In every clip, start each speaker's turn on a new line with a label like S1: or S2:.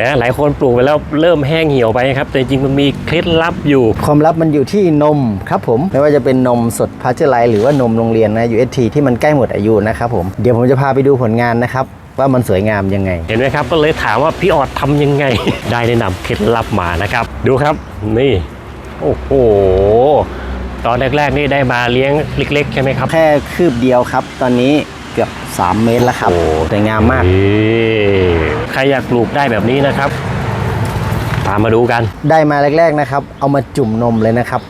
S1: นะหลายคนปลูกไปแล้วเริ่มแห้งเหี่ยวไปครับแต่จริงๆมันมีเคล็ดลับอยู่
S2: ความลับมันอยู่ที่นมครับผมไม่ว่าจะเป็นนมสดพาสเจอร์ไลท์หรือว่านมโรงเรียนนะ UST ที่มันใกล้หมดอายุนะครับผมเดี๋ยวผมจะพาไปดูผลงานนะครับว่ามันสวยงามยังไง
S1: เห็นไหมครับก็เลยถามว่าพี่ออดทำยังไง ได้แนะนำเคล็ดลับมานะครับ ดูครับนี่ โอ้โหตอนแรกๆนี่ได้มาเลี้ยงเล็กๆใช่ไหมครับ
S2: แค่คืบเดียวครับ ตอนนี้ เกือบ 3 เมตรแล้วครับ
S1: โอ้
S2: สวยงามมาก
S1: นี่ใครอยากปลูกได้แบบนี้นะครับ ตามมาดูกัน
S2: ได้มาแรก ๆนะครับ เอามาจุ่มนมเลยนะครับ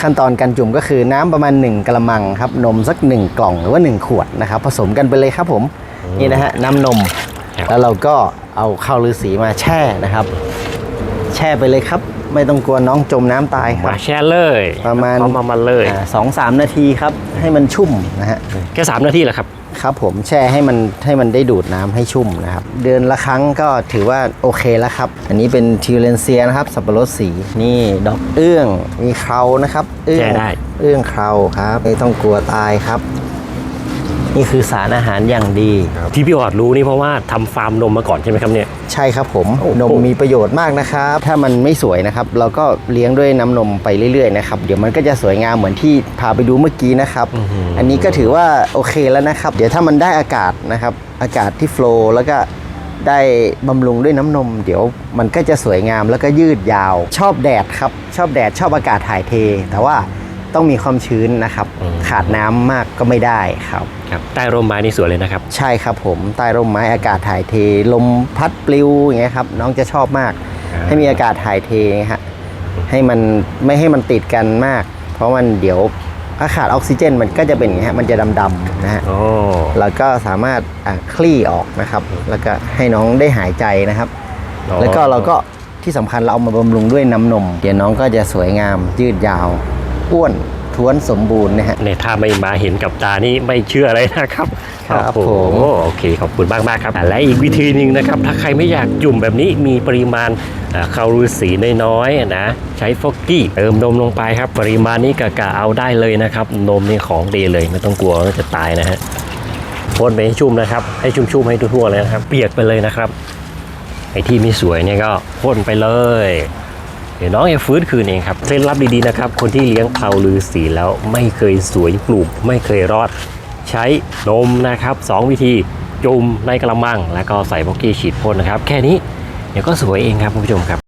S2: ขั้นตอนการจุ่มก็คือน้ำประมาณ 1กระมังครับ นมสัก 1 กล่องหรือว่า 1 ขวดนะครับ ผสมกันไปเลยครับผมนี่นะฮะน้ำนม
S1: ครับ
S2: แล้วเราก็เอาข้าวฤาษีมาแช่นะครับ แช่ไปเลยครับ ไม่ต้องกลัวน้องจมน้ำตายครั
S1: มา
S2: บ
S1: แช่เลย
S2: ประมาณ
S1: เอมามาเลย
S2: อ่าสองสามนาทีครับ ให้มันชุ่มนะฮะ
S1: แค่สามนาทีแหละครับ
S2: ครับผมแช่ให้มันให้มันได้ดูดน้ำให้ชุ่มนะครับ เดือนละครั้งก็ถือว่าโอเคแล้วครับ อันนี้เป็นทิวเลนเซียนะครับ สับปะรดสีนี่ดอกเอื้องมีเครานะครับ เอื้อง
S1: แช่ได้
S2: เอื้องเคราครับ ไม่ต้องกลัวตายครับ นี่คือสารอาหารอย่างดี
S1: ที่พี่ออดรู้นี่เพราะว่าทำฟาร์มนมมาก่อนใช่ไหมครับเนี่ย
S2: ใช่ครับผม
S1: โอ้โห
S2: นมมีประโยชน์มากนะครับ ถ้ามันไม่สวยนะครับ เราก็เลี้ยงด้วยน้ำนมไปเรื่อยๆนะครับเดี๋ยวมันก็จะสวยงามเหมือนที่พาไปดูเมื่อกี้นะครับอันนี้ก็ถือว่าโอเคแล้วนะครับ เดี๋ยวถ้ามันได้อากาศนะครับ อากาศที่โฟลว์แล้วก็ได้บำรุงด้วยน้ำนม เดี๋ยวมันก็จะสวยงามแล้วก็ยืดยาว ชอบแดดครับ ชอบแดดชอบอากาศถ่ายเท แต่ว่า ต้องมีความชื้นนะครับ
S1: อืม
S2: ขาดน้ำมากก็ไม่ได้ครับ
S1: ครับใต้ร่มไม้นี่สวยเลยนะครับ
S2: ใช่ครับผมใต้ร่มไม้อากาศถ่ายเท ลมพัดปลิวอย่างเงี้ยครับน้องจะชอบมาก
S1: อ่า
S2: ให้มีอากาศถ่ายเทนะฮะให้มันไม่ให้มันติดกันมาก เพราะมันเดี๋ยวถ้าขาดออกซิเจนมันก็จะเป็นอย่างเงี้ยฮะมันจะดำๆนะฮะ
S1: โอ้
S2: แล้วก็สามารถอะคลี่ออกนะครับ แล้วก็ให้น้องได้หายใจนะครับ แล้วก็เราก็ที่สำคัญเราเอามาบำรุงด้วยน้ำนม เดี๋ยวน้องก็จะสวยงามยืดยาว อ้วนท้วนสมบูรณ์นะฮะ
S1: เนี่ยถ้าไม่มาเห็นกับตานี่ไม่เชื่อเลยนะครับ
S2: ครับ
S1: โอ้โห
S2: ผม
S1: โอเคขอบคุณมากมากๆครับอะและอีกวิธีหนึ่งนะครับ ถ้าใครไม่อยากจุ่มแบบนี้มีปริมาณอ่าคารูสีน้อยๆอะนะใช้ฟอกกี้เติมนมลงไปครับ ปริมาณนี้กะกะเอาได้เลยนะครับ นมนี่ของดีเลยไม่ต้องกลัวว่าจะตายนะฮะพ่นไปให้ชุ่มนะครับ ให้ชุ่มๆให้ทั่วๆเลยนะครับ เปียกไปเลยนะครับไอ้ที่ไม่สวยเนี่ยก็พ่นไปเลย เดี๋ยวน้องจะฟื้นคืนเองครับเคล็ดลับดีๆนะครับ คนที่เลี้ยงเพาลือสีแล้วไม่เคยสวยปลูกไม่เคยรอด ใช้นมนะครับสองวิธีจุ่มในกระมัง แล้วก็ใส่บ็อกกี้ฉีดพ่นนะครับ แค่นี้เดี๋ยวก็สวยเองครับคุณผู้ชมครับ